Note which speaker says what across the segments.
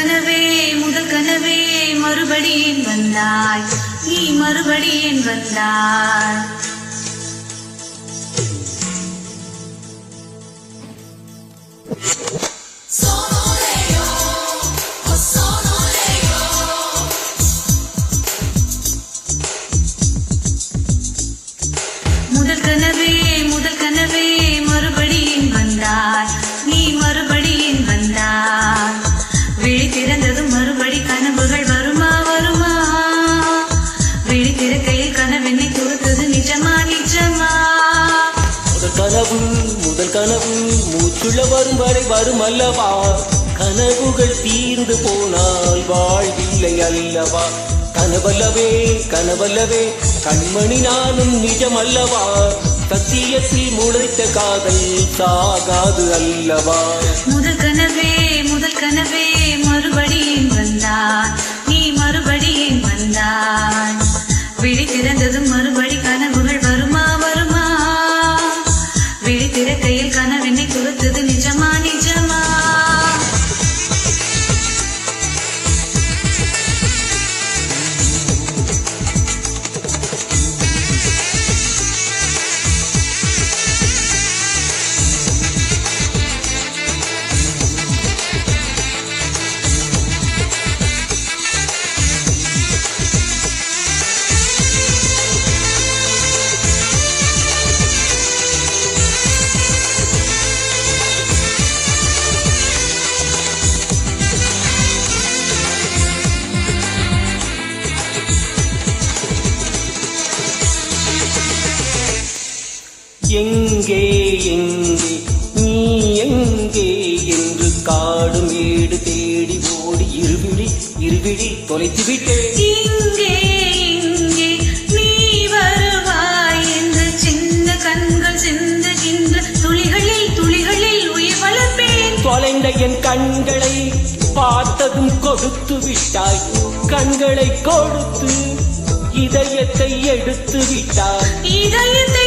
Speaker 1: கனவே முதல் கனவே மறுபடியும் வந்தாய். நீ மறுபடியும் வந்தாய். முதல் கனவே முதல் கனவே மறுபடியும் வந்தாய்.
Speaker 2: முதல் கனவு மூச்சுள்ள வரும் வரை வரும் அல்லவா? கனவுகள் தீர்ந்து போனால் வாழ்வில்லை அல்லவா? கனவல்லவே கனவல்லவே கண்மணி நானும் நிஜம் அல்லவா சத்தியத்தில் முளைத்த காதல் சாகாது அல்லவா?
Speaker 1: முதல் கனவே திறக்கையில் கனவென்னை
Speaker 2: எங்கே எங்கே? நீ எங்கே என்று காடு மேடு தேடி ஓடி இருவிழி இருவிழி தொலைத்து விட்டேன்.
Speaker 1: இங்கே இங்கே நீ வருவாய் என்று சின்ன கண்கள் சிந்துகின்ற துளிகளில் துளிகளில் உயிர் வளர்ப்பேன்.
Speaker 2: தொலைந்த என் கண்களை பார்த்ததும் கொடுத்து விட்டாய். கண்களை கொடுத்து இதயத்தை எடுத்து விட்டாய்.
Speaker 1: இதயத்தை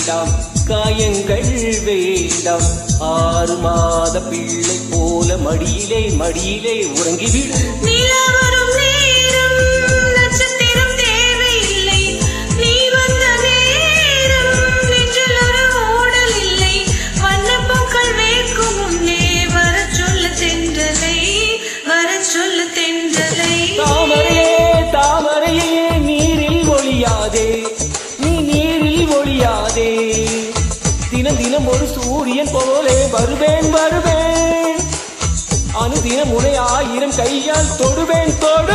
Speaker 1: வேண்டாம்.
Speaker 2: காயங்கள் வேண்டாம். ஆறு மாத பிள்ளை போல மடியிலே மடியிலே உறங்கிவிடு. முடியாதே. தினம் தினம் ஒரு சூரியன் போலே வருவேன் வருவேன். அனுதினம் உனை ஆயிரம் கையால் தொடுவேன்
Speaker 1: தொடு